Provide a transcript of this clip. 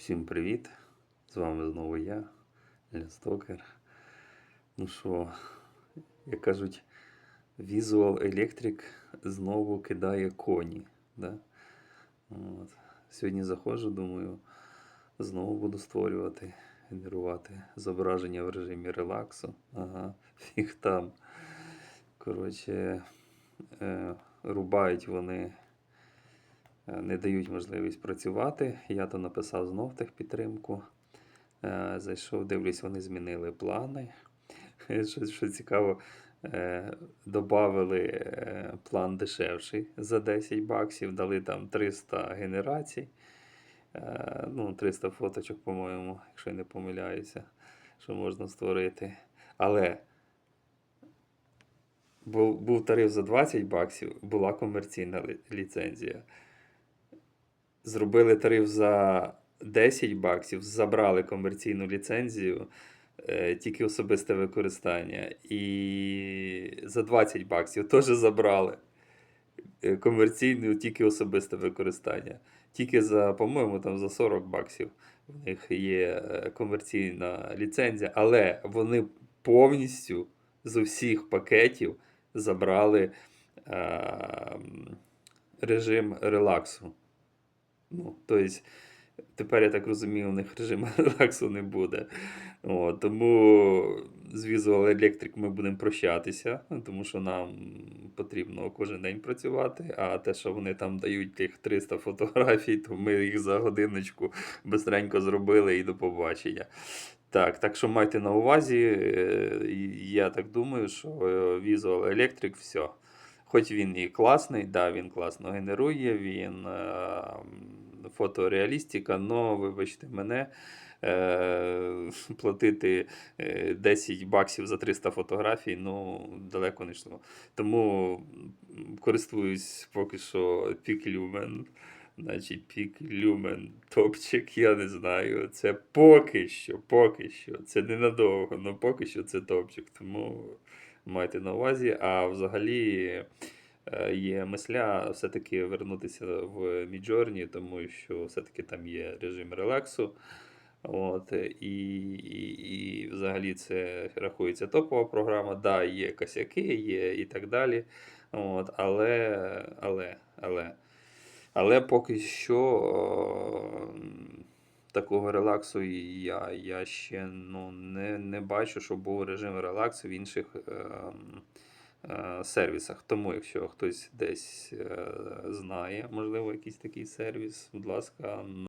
Всім привіт! З вами знову я, Лястокер. Ну що, як кажуть, Visual Electric знову кидає коні. Да? От. Сьогодні заходжу, думаю, знову буду створювати, генерувати зображення в режимі релаксу. Ага, фіг там. Коротше, е, рубають вони не дають можливість працювати. Я то написав знов техпідтримку. Е, Зайшов, дивлюсь, вони змінили плани. Що, що цікаво, е, додали е, план дешевший за 10 баксів, дали там 300 генерацій. Е, Ну, 300 фоточок, по-моєму, якщо я не помиляюся, що можна створити. Але був, був тариф за 20 баксів, була комерційна ліцензія зробили тариф за 10 баксів, забрали комерційну ліцензію, е, тільки особисте використання. І за 20 баксів теж забрали е, комерційну, тільки особисте використання. Тільки за, по-моєму, там за 40 баксів в них є е, комерційна ліцензія, але вони повністю з усіх пакетів забрали е, режим релаксу. Ну, тобто, тепер, я так розумію, у них режиму релаксу не буде. О, тому з Visual Electric ми будемо прощатися, тому що нам потрібно кожен день працювати, а те, що вони там дають тих 300 фотографій, то ми їх за годиночку бистренько зробили і до побачення. Так, так що майте на увазі, е, я так думаю, що е, Visual Electric все. Хоч він і класний, да, він класно генерує, він е, фотореалістика, но, вибачте мене, е, платити е, 10 баксів за 300 фотографій, ну, далеко не йшло. Тому користуюсь поки що Піклюмен. Значить, Піклюмен топчик, я не знаю. Це поки що, поки що. Це ненадовго, але поки що це топчик. Тому майте на увазі. А взагалі е, є мисля все-таки вернутися в Midjourney, тому що все-таки там є режим релаксу. От, і, і, і взагалі це рахується топова програма. Да, є косяки, є і так далі. От, але, але, але, але поки що е, такого релаксу я, я ще ну, не, не бачу, що був режим релаксу в інших е, е, сервісах. Тому, якщо хтось десь е, знає, можливо, якийсь такий сервіс, будь ласка,